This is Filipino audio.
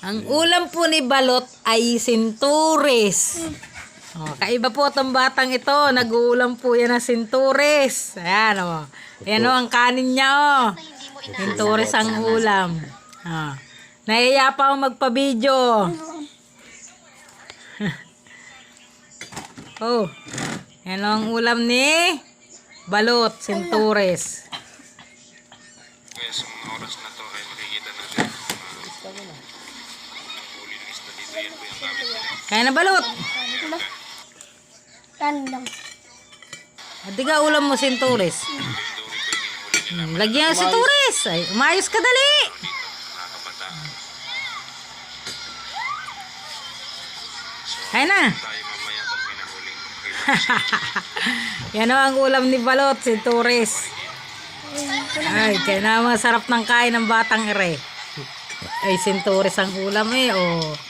Ang ulam po ni Balot ay sinturis. Oh, kaiba po itong batang ito. Nag-uulam po yan ng sinturis. Ayan o. Oh. Ayan o ang kanin niya o. Oh. Sinturis ang ulam. Oh. Nahiya pa ako magpa-video. oh. Ayan o ang ulam ni Balot, sinturis. Kaya sa oras na to ay makikita natin Kaya na Balot. Kanin lang. Hindi ka ulam mo sinturis. Hmm, lagyan si Turis. Ay, umayos ka dali. Kaya na. Yan ang ulam ni Balot, si Turis. Ay, kaya na masarap ng kain ng batang ere. Ay, sinturis ang ulam eh, oh.